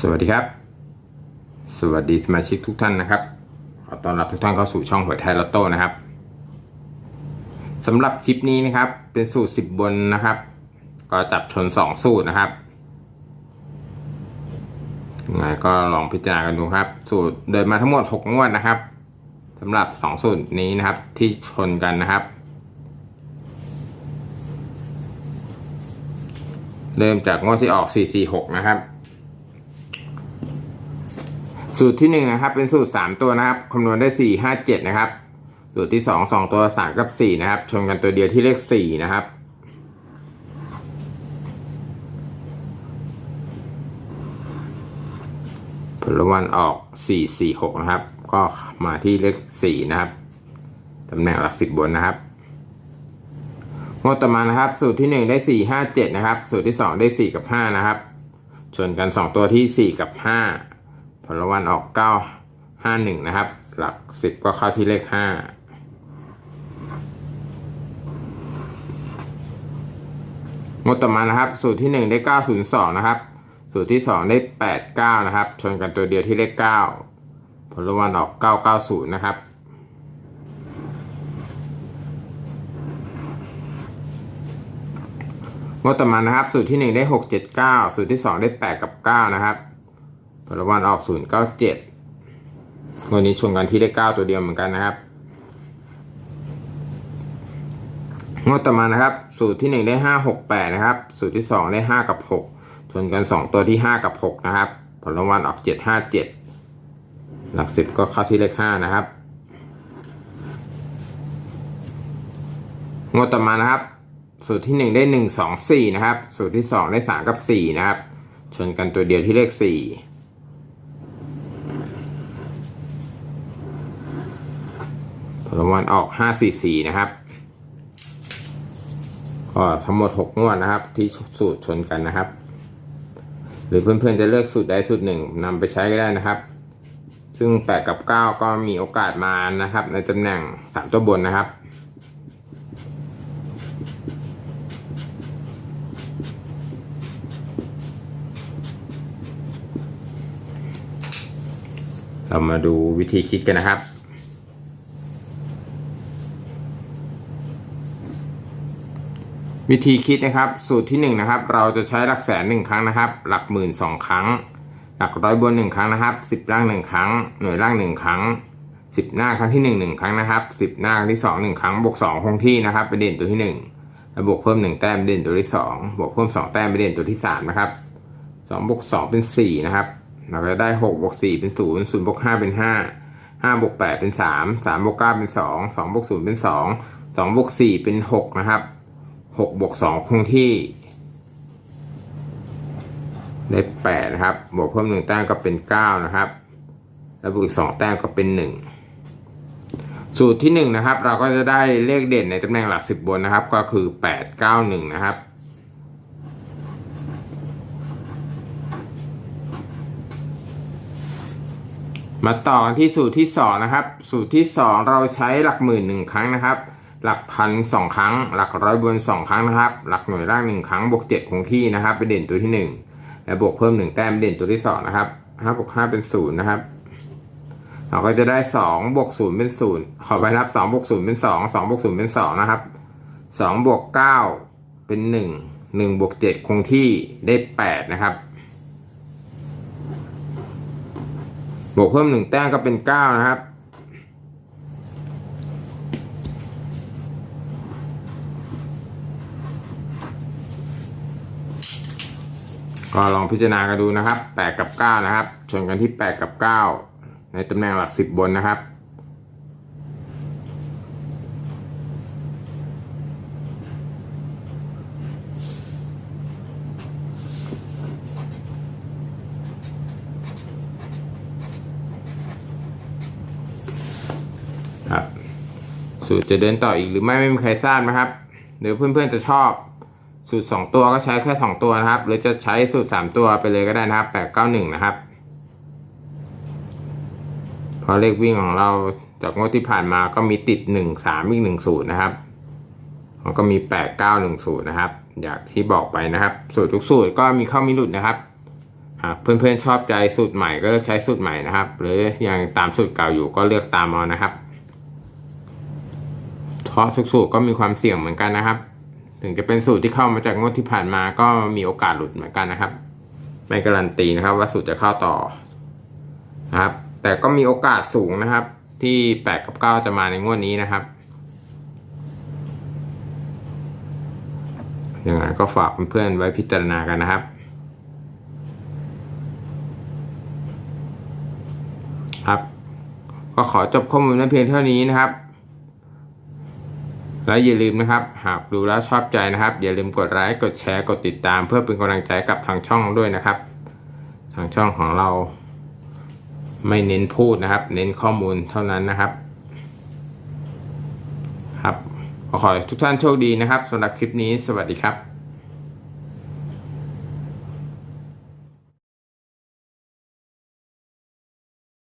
สวัสดีครับ สวัสดีสมาชิกทุกท่านนะครับ ขอต้อนรับทุกท่านเข้าสู่ช่องหวยไทยลอตโต้นะครับสำหรับคลิปนี้นะครับ เป็นสูตร 10 บนนะครับ ก็จับชน 2 สูตรนะครับยังไงก็ลองพิจารณากันดูครับ สูตรเดินมาทั้งหมด 6 งวดนะครับสำหรับ 2 สูตรนี้นะครับที่ชนกันนะครับ เริ่มจากงวดที่ออก 446 นะครับ สูตรที่หนึ่งนะครับเป็นสูตรสามตัวนะครับคำนวณได้สี่ห้าเจ็ดนะครับ สูตรที่สองสองตัวสามกับสี่นะครับ ชนกันตัวเดียวที่เลขสี่นะครับ ผลรางวัลออกสี่สี่หกนะครับ ก็มาที่เลขสี่นะครับตำแหน่งหลักสิบบนนะครับงวดต่อมานะครับ สูตรที่หนึ่งได้สี่ห้าเจ็ดนะครับ สูตรที่สองได้สี่กับห้านะครับ ชนกันสองตัวที่สี่กับห้า ผลรางวัลออกเก้าห้าหนึ่งนะครับ หลักสิบก็เข้าที่เลขห้างดต่อมานะครับ สูตรที่หนึ่งได้เก้าศูนย์สองนะครับ สูตรที่สองได้แปดเก้านะครับ ชนกันตัวเดียวที่เลขเก้าผลรางวัลออกเก้าเก้าศูนย์นะครับ งดต่อมานะครับ สูตรที่หนึ่งได้หกเจ็ดเก้าสูตรที่สองได้แปดกับเก้านะครับ ผลรางวัลออก 097วันนี้ชนกันที่เลข9ตัวเดียวเหมือนกันนะครับ งวดต่อมานะครับ สูตรที่ 1 ได้ 5 6 8 นะครับ สูตรที่ 2 ได้ 5 กับ 6 ชนกัน 2 ตัวที่ 5 กับ 6 นะครับ ผลรางวัลออก 7 5 7 หลัก 10 ก็เข้าที่เลข 5 นะครับ งวดต่อมานะครับ สูตรที่ 1 ได้ 1 2 4 นะครับ สูตรที่ 2 ได้ 3 กับ 4 นะครับ ชนกันตัวเดียวที่เลข 4 ผล รางวัลออก544นะครับ ก็ทั้งหมด6งวดนะครับ ที่สูตรชนกันนะครับ หรือเพื่อนๆจะเลือกสูตรใดสูตรหนึ่งนำไปใช้ก็ได้นะครับ ซึ่ง8กับ9ก็มีโอกาสมานะครับ ในตำแหน่ง3ตัวบนนะครับเรามาดูวิธีคิดกันนะครับ วิธีคิดนะครับ สูตรที่1นงนะครับ เราจะใช้หลักแสนหนึ่งครั้งนะครับ หลักหมื่นสองครั้ง หลักร้อยบนหนึ่งครั้งนะครับสิบล่างหนึ่งครั้ง หน่วยล่างหนึ่งครั้งสิบหน้าครั้งที่หนึ่งหนึ่งครั้งนะครับสิบหน้าครั้งที่สองหนึ่งครั้งบวกสองคงที่นะครับไปเด่นตัวที่หนึ่งแล้วบวกเพิ่มหนึ่งแต้มเด่นตัวที่สองบวกเพิ่มสองแต้มไปเด่นตัวที่สามนะครับสองบวกสองเป็นสี่นะครับ เราก็ได้หกบวกสี่เป็นศูนย์ศูนย์บวกห้าเป็นห้าห้าบวกแปดเป็นสามสามบวกเก้าเป็นสองสองบวกศูนย์เป็นสองสองบวกสี่เป็นหกนะครับ หกบวกสองคงที่ ได้แปดนะครับ บวกเพิ่มหนึ่งแต้มก็เป็นเก้านะครับ แล้วบวกอีกสองแต้มก็เป็นหนึ่งสูตรที่หนึ่งนะครับ เราก็จะได้เลขเด่นในตำแหน่งหลักสิบบนนะครับ ก็คือแปดเก้าหนึ่งนะครับมาต่อกันที่สูตรที่สองนะครับ สูตรที่สองเราใช้หลักหมื่นหนึ่งครั้งนะครับ หลักพันสองครั้ง หลักร้อยบนสองครั้งนะครับ หลักหน่วยล่างหนึ่งครั้งบวกเจ็ดคงที่นะครับ เป็นเด่นตัวที่หนึ่งและบวกเพิ่มหนึ่งแต้มเด่นตัวที่สองนะครับห้าบวกห้าเป็นศูนย์นะครับเราก็จะได้สองบวกศูนย์เป็นศูนย์ขอไปรับสองบวกศูนย์เป็นสองสองบวกศูนย์เป็นสองนะครับสองบวกเก้าเป็นหนึ่งหนึ่งบวกเจ็ดคงที่ได้แปดนะครับบวกเพิ่มหนึ่งแต้มก็เป็นเก้านะครับ ก็ลองพิจารณากันดูนะครับแปดกับเก้านะครับ ชนกันที่แปดกับเก้าในตำแหน่งหลักสิบบนนะครับ ครับ สูตรจะเดินต่ออีกหรือไม่ไม่มีใครทราบนะครับ หรือเพื่อนๆจะชอบ สูตรสองตัวก็ใช้แค่สองตัวนะครับ หรือจะใช้สูตรสามตัวไปเลยก็ได้นะครับแปดเก้าหนึ่งนะครับ พอเลขวิ่งของเราจากงวดที่ผ่านมาก็มีติดหนึ่งสามอีกหนึ่งสูตรนะครับมันก็มีแปดเก้าหนึ่งสูตรนะครับ อย่างที่บอกไปนะครับ สูตรทุกสูตรก็มีเข้ามีหลุดนะครับ หากเพื่อนๆชอบใจสูตรใหม่ก็เลือกใช้สูตรใหม่นะครับ หรือยังตามสูตรเก่าอยู่ก็เลือกตามเอานะครับเพราะทุกสูตรก็มีความเสี่ยงเหมือนกันนะครับ ถึงจะเป็นสูตรที่เข้ามาจากงวดที่ผ่านมาก็มีโอกาสหลุดเหมือนกันนะครับ ไม่การันตีนะครับ ว่าสูตรจะเข้าต่อนะครับ แต่ก็มีโอกาสสูงนะครับ ที่แปดกับเก้าจะมาในงวดนี้นะครับยังไงก็ฝากเพื่อนๆไว้พิจารณากันนะครับ ครับ ก็ขอจบข้อมูลไว้เพียงเท่านี้นะครับ และอย่าลืมนะครับ หากดูแล้วชอบใจนะครับ อย่าลืมกดไลค์กดแชร์กดติดตาม เพื่อเป็นกำลังใจกับทางช่องด้วยนะครับ ทางช่องของเรา ไม่เน้นพูดนะครับ เน้นข้อมูลเท่านั้นนะครับ ครับขอขอทุกท่านโชคดีนะครับสำหรับคลิปนี้สวัสดีครับ